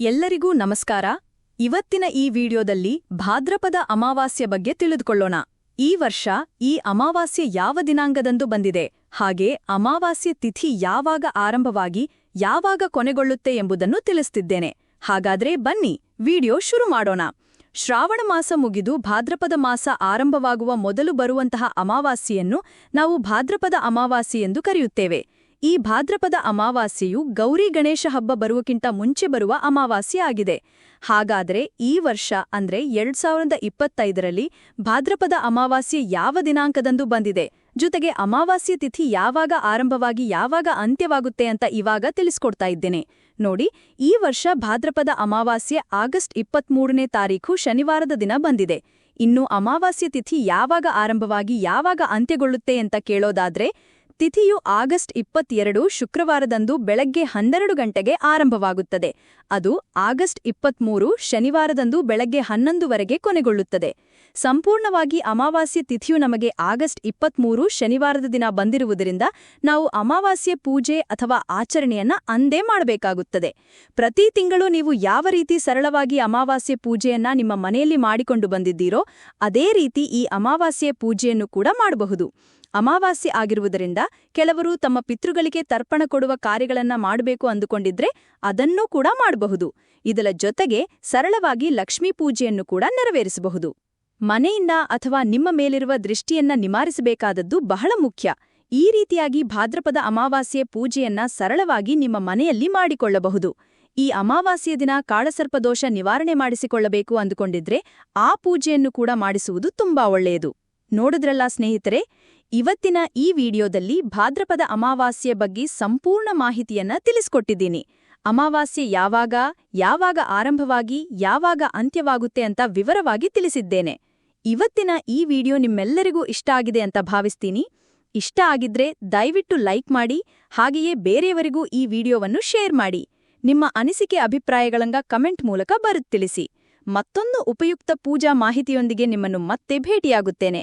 ಎಲ್ಲರಿಗೂ ನಮಸ್ಕಾರ. ಇವತ್ತಿನ ಈ ವಿಡಿಯೋದಲ್ಲಿ ಭಾದ್ರಪದ ಅಮಾವಾಸ್ಯೆ ಬಗ್ಗೆ ತಿಳಿದುಕೊಳ್ಳೋಣ. ಈ ವರ್ಷ ಈ ಅಮಾವಾಸ್ಯೆ ಯಾವ ದಿನಾಂಕದಂದು ಬಂದಿದೆ? ಹಾಗೆ ಅಮಾವಾಸ್ಯೆ ತಿಥಿ ಯಾವಾಗ ಆರಂಭವಾಗಿ ಯಾವಾಗ ಕೊನೆಗೊಳ್ಳುತ್ತೆ ಎಂಬುದನ್ನು ತಿಳಿಸ್ತಿದ್ದೇನೆ. ಹಾಗಾದ್ರೆ ಬನ್ನಿ ವಿಡಿಯೋ ಶುರು ಮಾಡೋಣ. ಶ್ರಾವಣ ಮಾಸ ಮುಗಿದು ಭಾದ್ರಪದ ಮಾಸ ಆರಂಭವಾಗುವ ಮೊದಲು ಬರುವಂತಹ ಅಮಾವಾಸ್ಯೆಯನ್ನು ನಾವು ಭಾದ್ರಪದ ಅಮಾವಾಸ್ಯೆ ಎಂದು ಕರೆಯುತ್ತೇವೆ. ಈ ಭಾದ್ರಪದ ಅಮಾವಾಸ್ಯೆಯು ಗೌರಿ ಗಣೇಶ ಹಬ್ಬ ಬರುವಕ್ಕಿಂತ ಮುಂಚೆ ಬರುವ ಅಮಾವಾಸ್ಯೆ ಆಗಿದೆ. ಹಾಗಾದರೆ ಈ ವರ್ಷ ಅಂದ್ರೆ ಎರಡ್ ಸಾವಿರದ ಇಪ್ಪತ್ತೈದರಲ್ಲಿ ಭಾದ್ರಪದ ಅಮಾವಾಸ್ಯೆ ಯಾವ ದಿನಾಂಕದಂದು ಬಂದಿದೆ? ಜೊತೆಗೆ ಅಮಾವಾಸ್ಯೆ ತಿಥಿ ಯಾವಾಗ ಆರಂಭವಾಗಿ ಯಾವಾಗ ಅಂತ್ಯವಾಗುತ್ತೆ ಅಂತ ಇವಾಗ ತಿಳಿಸ್ಕೊಡ್ತಾ ಇದ್ದೇನೆ. ನೋಡಿ, ಈ ವರ್ಷ ಭಾದ್ರಪದ ಅಮಾವಾಸ್ಯೆ ಆಗಸ್ಟ್ ಇಪ್ಪತ್ಮೂರನೇ ತಾರೀಖು ಶನಿವಾರದ ದಿನ ಬಂದಿದೆ. ಇನ್ನು ಅಮಾವಾಸ್ಯೆ ತಿಥಿ ಯಾವಾಗ ಆರಂಭವಾಗಿ ಯಾವಾಗ ಅಂತ್ಯಗೊಳ್ಳುತ್ತೆ ಅಂತ ಕೇಳೋದಾದ್ರೆ ತಿಥಿಯು ಆಗಸ್ಟ್ ಇಪ್ಪತ್ತೆರಡು ಶುಕ್ರವಾರದಂದು ಬೆಳಗ್ಗೆ ಹನ್ನೆರಡು ಗಂಟೆಗೆ ಆರಂಭವಾಗುತ್ತದೆ. ಅದು ಆಗಸ್ಟ್ ಇಪ್ಪತ್ಮೂರು ಶನಿವಾರದಂದು ಬೆಳಗ್ಗೆ ಹನ್ನೊಂದುವರೆಗೆ ಕೊನೆಗೊಳ್ಳುತ್ತದೆ. ಸಂಪೂರ್ಣವಾಗಿ ಅಮಾವಾಸ್ಯೆ ತಿಥಿಯು ನಮಗೆ ಆಗಸ್ಟ್ ಇಪ್ಪತ್ಮೂರು ಶನಿವಾರದ ದಿನ ಬಂದಿರುವುದರಿಂದ ನಾವು ಅಮಾವಾಸ್ಯೆ ಪೂಜೆ ಅಥವಾ ಆಚರಣೆಯನ್ನ ಅಂದೇ ಮಾಡಬೇಕಾಗುತ್ತದೆ. ಪ್ರತಿ ತಿಂಗಳು ನೀವು ಯಾವ ರೀತಿ ಸರಳವಾಗಿ ಅಮಾವಾಸ್ಯೆ ಪೂಜೆಯನ್ನ ನಿಮ್ಮ ಮನೆಯಲ್ಲಿ ಮಾಡಿಕೊಂಡು ಬಂದಿದ್ದೀರೋ, ಅದೇ ರೀತಿ ಈ ಅಮಾವಾಸ್ಯೆ ಪೂಜೆಯನ್ನು ಕೂಡ ಮಾಡಬಹುದು. ಅಮಾವಾಸ್ಯೆ ಆಗಿರುವುದರಿಂದ ಕೆಲವರು ತಮ್ಮ ಪಿತೃಗಳಿಗೆ ತರ್ಪಣ ಕೊಡುವ ಕಾರ್ಯಗಳನ್ನ ಮಾಡಬೇಕು ಅಂದುಕೊಂಡಿದ್ರೆ ಅದನ್ನೂ ಕೂಡ ಮಾಡಬಹುದು. ಇದರ ಜೊತೆಗೆ ಸರಳವಾಗಿ ಲಕ್ಷ್ಮೀ ಪೂಜೆಯನ್ನು ಕೂಡ ನೆರವೇರಿಸಬಹುದು. ಮನೆಯಿಂದ ಅಥವಾ ನಿಮ್ಮ ಮೇಲಿರುವ ದೃಷ್ಟಿಯನ್ನ ನಿವಾರಿಸಬೇಕಾದದ್ದು ಬಹಳ ಮುಖ್ಯ. ಈ ರೀತಿಯಾಗಿ ಭಾದ್ರಪದ ಅಮಾವಾಸ್ಯೆ ಪೂಜೆಯನ್ನ ಸರಳವಾಗಿ ನಿಮ್ಮ ಮನೆಯಲ್ಲಿ ಮಾಡಿಕೊಳ್ಳಬಹುದು. ಈ ಅಮಾವಾಸ್ಯೆ ದಿನ ಕಾಳಸರ್ಪದೋಷ ನಿವಾರಣೆ ಮಾಡಿಸಿಕೊಳ್ಳಬೇಕು ಅಂದುಕೊಂಡಿದ್ರೆ ಆ ಪೂಜೆಯನ್ನು ಕೂಡ ಮಾಡಿಸುವುದು ತುಂಬಾ ಒಳ್ಳೆಯದು. ನೋಡಿದ್ರಲ್ಲ ಸ್ನೇಹಿತರೆ ಇವತ್ತಿನ ಈ ವಿಡಿಯೋದಲ್ಲಿ ಭಾದ್ರಪದ ಅಮಾವಾಸ್ಯೆ ಬಗ್ಗೆ ಸಂಪೂರ್ಣ ಮಾಹಿತಿಯನ್ನ ತಿಳಿಸ್ಕೊಟ್ಟಿದ್ದೀನಿ. ಅಮಾವಾಸ್ಯೆ ಯಾವಾಗ ಯಾವಾಗ ಆರಂಭವಾಗಿ, ಯಾವಾಗ ಅಂತ್ಯವಾಗುತ್ತೆ ಅಂತ ವಿವರವಾಗಿ ತಿಳಿಸಿದ್ದೇನೆ. ಇವತ್ತಿನ ಈ ವಿಡಿಯೋ ನಿಮ್ಮೆಲ್ಲರಿಗೂ ಇಷ್ಟ ಆಗಿದೆ ಅಂತ ಭಾವಿಸ್ತೀನಿ. ಇಷ್ಟ ಆಗಿದ್ರೆ ದಯವಿಟ್ಟು ಲೈಕ್ ಮಾಡಿ, ಹಾಗೆಯೇ ಬೇರೆಯವರಿಗೂ ಈ ವಿಡಿಯೋವನ್ನು ಶೇರ್ ಮಾಡಿ. ನಿಮ್ಮ ಅನಿಸಿಕೆ ಅಭಿಪ್ರಾಯಗಳಂಗ ಕಮೆಂಟ್ ಮೂಲಕ ಬರುತ್ತಿಳಿಸಿ ಮತ್ತೊಂದು ಉಪಯುಕ್ತ ಪೂಜಾ ಮಾಹಿತಿಯೊಂದಿಗೆ ನಿಮ್ಮನ್ನು ಮತ್ತೆ ಭೇಟಿಯಾಗುತ್ತೇನೆ.